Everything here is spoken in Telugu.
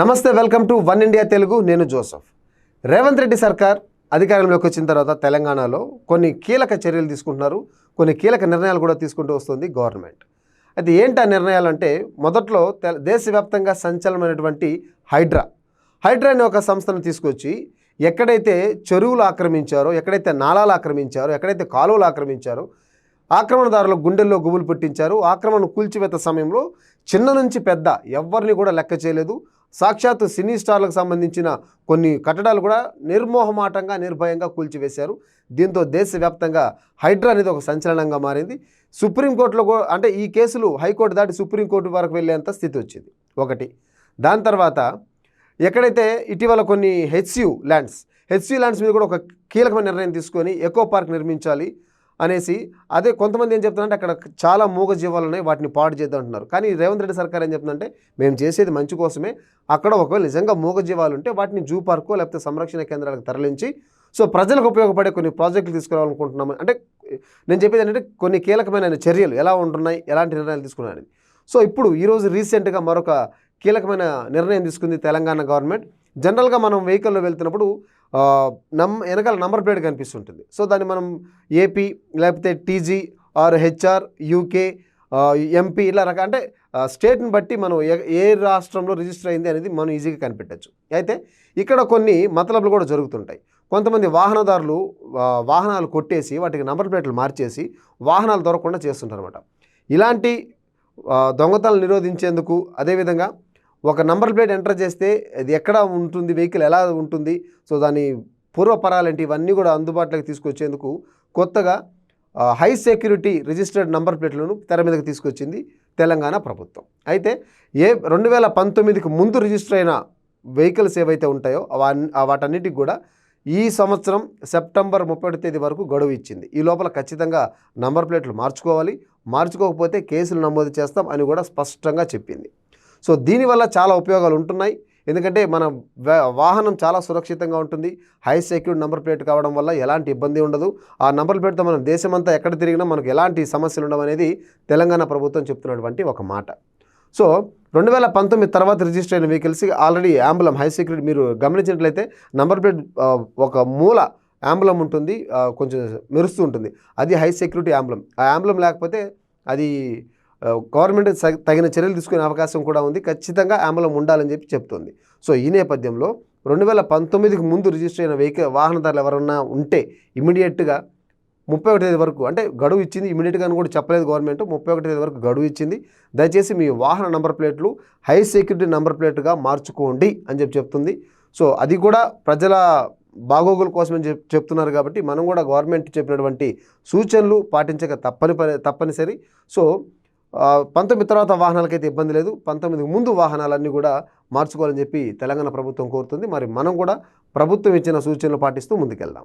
నమస్తే welcome to one India Telugu. నేను జోసఫ్. రేవంత్ రెడ్డి సర్కార్ అధికారంలోకి వచ్చిన తర్వాత తెలంగాణలో కొన్ని కీలక చర్యలు తీసుకుంటున్నారు. కొన్ని కీలక నిర్ణయాలు కూడా తీసుకుంటూ వస్తుంది గవర్నమెంట్. అయితే ఏంటి ఆ నిర్ణయాలు అంటే మొదట్లో దేశవ్యాప్తంగా సంచలనమైనటువంటి హైడ్రా. హైడ్రా అనే ఒక సంస్థను తీసుకొచ్చి ఎక్కడైతే చెరువులు ఆక్రమించారో ఎక్కడైతే నాలాలు ఆక్రమించారో ఎక్కడైతే కాలువలు ఆక్రమించారో ఆక్రమణదారులు గుండెల్లో గుబులు పుట్టించారు. ఆక్రమణ కూల్చివేత సమయంలో చిన్న నుంచి పెద్ద ఎవరిని కూడా లెక్క చేయలేదు. సాక్షాత్తు సినీ స్టార్లకు సంబంధించిన కొన్ని కట్టడాలు కూడా నిర్మోహమాటంగా నిర్భయంగా కూల్చివేశారు. దీంతో దేశవ్యాప్తంగా హైడ్రా అనేది ఒక సంచలనంగా మారింది. సుప్రీంకోర్టులో కూడా అంటే ఈ కేసులు హైకోర్టు దాటి సుప్రీంకోర్టు వరకు వెళ్ళేంత స్థితి వచ్చింది. ఒకటి. దాని తర్వాత ఎక్కడైతే ఇటీవల కొన్ని హెచ్యు ల్యాండ్స్ హెచ్యు ల్యాండ్స్ మీద కూడా ఒక కీలకమైన నిర్ణయం తీసుకొని ఎకో పార్క్ నిర్మించాలి అనేసి అదే కొంతమంది ఏం చెప్తున్నారంటే అక్కడ చాలా మూగ జీవాలు ఉన్నాయి వాటిని పాడు చేద్దాం అంటున్నారు. కానీ రేవంత్ రెడ్డి సర్కార్ ఏం చెప్తుందంటే మేము చేసేది మంచి కోసమే అక్కడ ఒకవేళ నిజంగా మూగ జీవాలు ఉంటే వాటిని జూ పార్కో లేకపోతే సంరక్షణ కేంద్రాలకు తరలించి సో ప్రజలకు ఉపయోగపడే కొన్ని ప్రాజెక్టులు తీసుకురావాలనుకుంటున్నాము అంటే నేను చెప్పేది ఏంటంటే కొన్ని కీలకమైన చర్యలు ఎలా ఉంటున్నాయి ఎలాంటి నిర్ణయాలు తీసుకున్నాయి సో ఇప్పుడు ఈరోజు రీసెంట్గా మరొక కీలకమైన నిర్ణయం తీసుకుంది తెలంగాణ గవర్నమెంట్. జనరల్గా మనం వెహికల్లో వెళ్తున్నప్పుడు నమ్ వెనకాల నంబర్ ప్లేట్ కనిపిస్తుంటుంది. సో దాన్ని మనం ఏపీ లేకపోతే TG or HR UK MP ఇలా రక అంటే స్టేట్ని బట్టి మనం ఏ రాష్ట్రంలో రిజిస్టర్ అయింది అనేది మనం ఈజీగా కనిపెట్టచ్చు. అయితే ఇక్కడ కొన్ని మతలబులు కూడా జరుగుతుంటాయి. కొంతమంది వాహనదారులు వాహనాలు కొట్టేసి వాటికి నంబర్ ప్లేట్లు మార్చేసి వాహనాలు దొరకకుండా చేస్తుంటారు అనమాట ఇలాంటి దొంగతనాలు నిరోధించేందుకు అదేవిధంగా ఒక నంబర్ ప్లేట్ ఎంటర్ చేస్తే అది ఎక్కడ ఉంటుంది వెహికల్ ఎలా ఉంటుంది సో దాని పూర్వపరాలు ఇవన్నీ కూడా అందుబాటులోకి తీసుకొచ్చేందుకు కొత్తగా హై సెక్యూరిటీ రిజిస్టర్డ్ నంబర్ ప్లేట్లను తెర మీదకి తీసుకొచ్చింది తెలంగాణ ప్రభుత్వం. అయితే ఏ రెండు వేల పంతొమ్మిదికి ముందు రిజిస్టర్ అయిన వెహికల్స్ ఏవైతే ఉంటాయో వాటన్నిటికి కూడా ఈ సంవత్సరం సెప్టెంబర్ ముప్పై తేదీ వరకు గడువు ఇచ్చింది. ఈ లోపల ఖచ్చితంగా నంబర్ ప్లేట్లు మార్చుకోవాలి. మార్చుకోకపోతే కేసులు నమోదు చేస్తాం అని కూడా స్పష్టంగా చెప్పింది. సో దీనివల్ల చాలా ఉపయోగాలు ఉంటున్నాయి. ఎందుకంటే మన వా- వాహనం చాలా సురక్షితంగా ఉంటుంది. హై సెక్యూర్డ్ నంబర్ ప్లేట్ కావడం వల్ల ఎలాంటి ఇబ్బంది ఉండదు. ఆ నంబర్ ప్లేట్తో మనం దేశమంతా ఎక్కడ తిరిగినా మనకు ఎలాంటి సమస్యలు ఉండవు అనేది తెలంగాణ ప్రభుత్వం చెప్తున్నటువంటి ఒక మాట. సో రెండు వేల పంతొమ్మిది తర్వాత రిజిస్టర్ అయిన వెహికల్స్ ఆల్రెడీ ఆంబులం హై సెక్యూరిటీ మీరు గమనించినట్లయితే నంబర్ ప్లేట్ ఒక మూల యాంబులం ఉంటుంది. కొంచెం మెరుస్తూ ఉంటుంది. అది హై సెక్యూరిటీ యాంబులం ఆ యాంబులం లేకపోతే అది గవర్నమెంట్ తగిన చర్యలు తీసుకునే అవకాశం కూడా ఉంది. ఖచ్చితంగా యాంబులం ఉండాలని చెప్పి చెప్తుంది. సో ఈ నేపథ్యంలో రెండు వేల పంతొమ్మిదికి ముందు రిజిస్టర్ అయిన వెహికల్ వాహనదారులు ఎవరన్నా ఉంటే ఇమీడియట్గా ముప్పై ఒకటి తేదీ వరకు అంటే గడువు ఇచ్చింది ఇమీడియట్గా అని కూడా చెప్పలేదు గవర్నమెంట్ ముప్పై ఒకటి తేదీ వరకు గడువు ఇచ్చింది. దయచేసి మీ వాహన నంబర్ ప్లేట్లు హై సెక్యూరిటీ నంబర్ ప్లేట్గా మార్చుకోండి అని చెప్పి చెప్తుంది. సో అది కూడా ప్రజల బాగోగుల కోసమని చెప్ చెప్తున్నారు కాబట్టి మనం కూడా గవర్నమెంట్ చెప్పినటువంటి సూచనలు పాటించక తప్పని పని తప్పనిసరి. సో పంతొమ్మిది తర్వాత వాహనాలకైతే ఇబ్బంది లేదు. పంతొమ్మిదికి ముందు వాహనాలన్నీ కూడా మార్చుకోవాలని చెప్పి తెలంగాణ ప్రభుత్వం కోరుతుంది. మరి మనం కూడా ప్రభుత్వం ఇచ్చిన సూచనలు పాటిస్తూ ముందుకెళ్దాం.